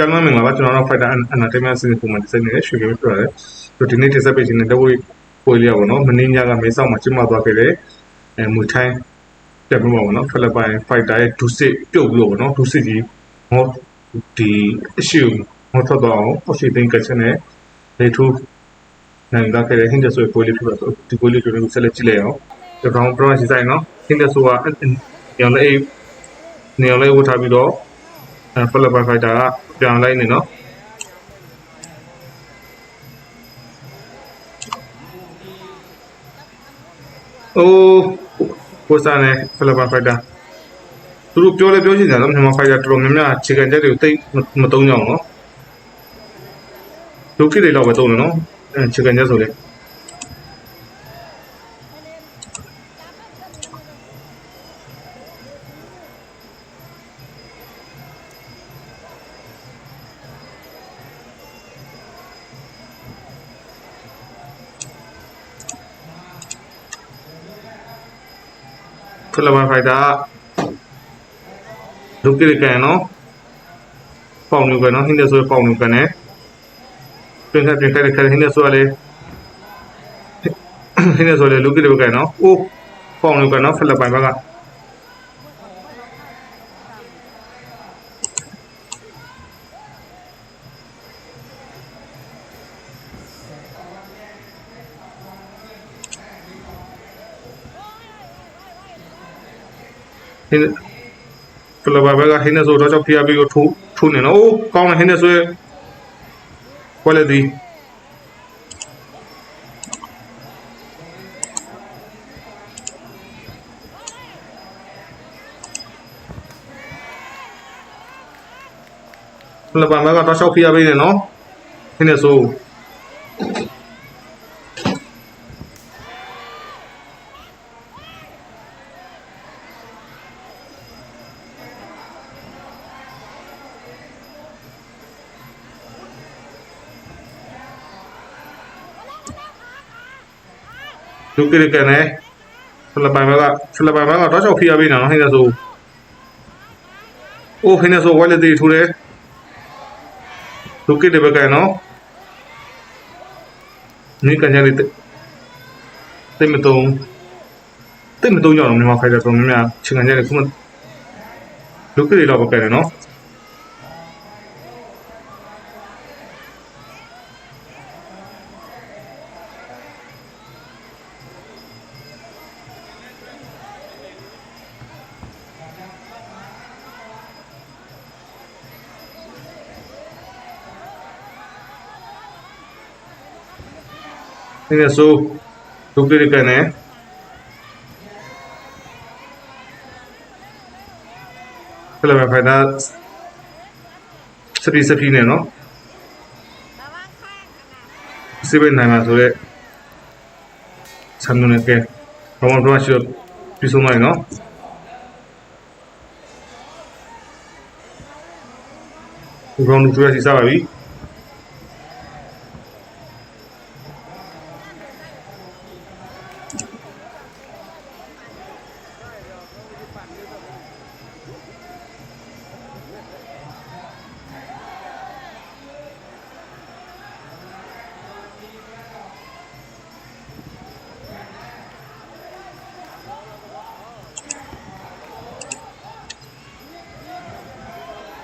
ပြန်လာမင်္ဂလာပါကျွန်တော်တို့ Fighter Entertainment စီစဉ်ပုံမှန်တစ်စက်နဲ့ရွှေကပြောရတယ်ဆိုတော့ဒီနေ့တစ်စက်ပေးခြင်းနဲ့တဝိပွဲလေးပါတော့မင်းညကမေးဆောင်မှာကျင်းပသွားခဲ့တဲ့အဲမူထိုင်းတက်ပြပါဘောနော်ဖိလစ်ပိုင် Fighter ရဲ့ဒူစစ်ပြုတ်ပြီးတော့ဗောနော်ဒူစစ်ကြီးဟောဒီအရှိဟောထွက်တော့အောင်အရှိသိန်းကချက်နဲ့လေထူးနိုင်တာခဲ့တဲ့ဟင်းတဲ့ဆိုပွဲလေးဖြစ်ပါဆိုဒီပွဲလေးကျွန်တော်တို့ဆက်လက်ကြည့်လိုက်အောင်ကျွန်တော်တို့ပရမရှိဆိုင်နော်ဟင်းတဲ့ဆိုတာရောင်လေးနေရာလေးဝတ်ထားပြီးတော့အဲ ဖိလစ်ပိုင်ဖိုက်တာကပြန်လိုက်နေနော်အိုးကိုစားနေဖိလစ်ပိုင်ဖိုက်တာသူတို့ပြောလဲပြောချင်တယ်နော်မြန်မာဖိုက်တာတော်တော်များများခြေကန်ချက်တွေကိုတိတ်မတုံးကြအောင်နော်ဒုက္ခိတွေတော့ပဲတုံးတယ်နော်အဲခြေကန်ချက်ဆိုလေ ဖိလစ်ပိုင်ဖိုက်တာဒုက္ခိတွေကန်နော်ပေါင်နေကန်နော်ဟင်းတဲ့ဆိုပေါင်နေကန်နေပြင်ခက်ပြင်ခက်ခက်ဟင်းတဲ့ဆိုလေဟင်းတဲ့ဆိုလေလူကိတွေကန်နော်အိုးပေါင်နေကန်နော်ဖိလစ်ပိုင်ဘက်က ဟင်းဖလဘာဘကဟင်းနေဆိုတော့ဖျားပြီးတော့ထိုးထိုးနေနော်အိုးကောင်းတယ်ဟင်းနေဆိုကွက်လက်ဒီဖလဘာဘကတော့ရှောက်ဖျားပြီးနေနော်ဟင်းနေဆို လူကိရကန်နေဖလဘာဘကဖလဘာဘကတော့ရှောက်ဖျားပြီးနေနော်ဟင်းနေဆိုအိုးဟင်းနေဆိုဝက်လက်ဒီထိုးတယ်လူကိတဲ့ဘက်ကနော်နေကန်ကြလေးတိတ်မတုံးတိတ်မတုံးကြအောင်မြန်မာဖိုက်တာတော်များများချင်းကန်ကြလေးခုမလူကိတွေတော့ဘက်ကနော် နေနေဆိုလူကိတွေကန်နေဖလမဖိုက်တာစပီစပီနေနော်စပီနိုင်မှာဆို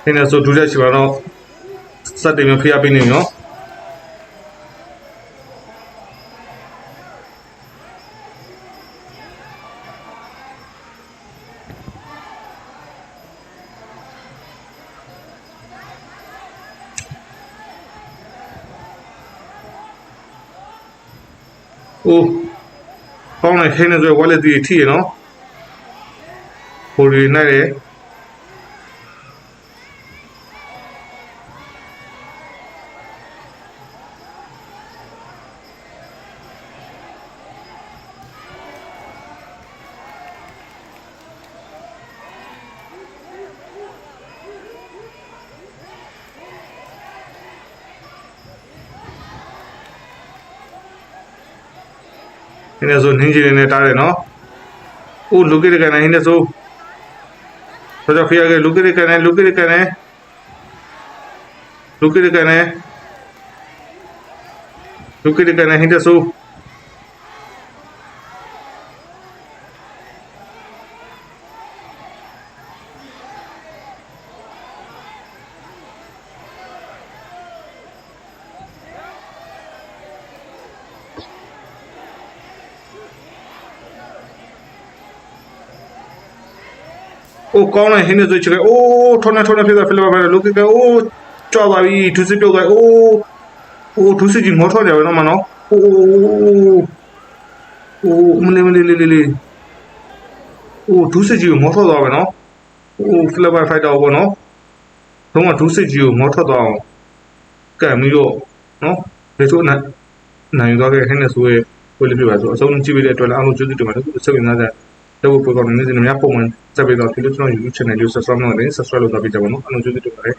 နုန်ကဲဘာမှတော့ရှိပြီးဆုံးနိုင်နော်ဒီကောင်လူတွေစီစားပါပြီနေနေဆိုဒူရက်ချီပါတော့စက်တင်မဖျားပေးနေနော်အိုးကောင်းတယ်ခင်းနေဆိုဝက်လက်တီထီရနော်ဟိုရီနိုင်တယ် င်းနေဆိုနင်းကြီးနေတားတယ်နော်။အိုးလူကိရကန်နေဟင်းနေဆိုဆိုတော့ဖေရကလူကိရကန်နေလူကိရကန်နေလူကိတကန်နဲ့လူကိတကန်နဲ့ဟင်းတဆူ အိုးကောင်းလိုက်ဟင်းနေဆိုချစ်ခဲ့အိုးထောင်းနေထောင်းနေဖြစ်သွားဖိလစ်ပိုင်လူကိကအိုးကြောက်ပါပြီသူစစ်ပြုတ်သွားအိုးအိုးသူစစ်ကြီးမောထော်တယ်နော်မနော်အိုးအိုးမလေးမလေးလေးလေးလေးအိုးသူစစ်ကြီးကိုမောထော်သွားပဲနော်အိုးဖိလစ်ပိုင်ဖိုက်တာဘောနော်တော့သူစစ်ကြီးကိုမောထော်သွားအောင်ကံပြီးတော့နော်ဒီဆိုနိုင်နိုင်သွားခဲ့ဟင်းနေဆိုရဲ့ကိုလေးပြပါဆိုအဆုံးကြည့်ပြီးတဲ့အတွက်လည်းအားလုံးကျေးဇူးတင်ပါတယ်စိတ်ဝင်စားတဲ့တော့ပိုကောင်းနေနေများပုံမှန် စပ်ပြီးတော့ဒီလိုကျွန်တော် YouTube channel လေး subscribe လုပ်နေ subscribe လုပ်တော့ပြကြပါတော့အလုံးကျေးဇူးတင်ပါတယ်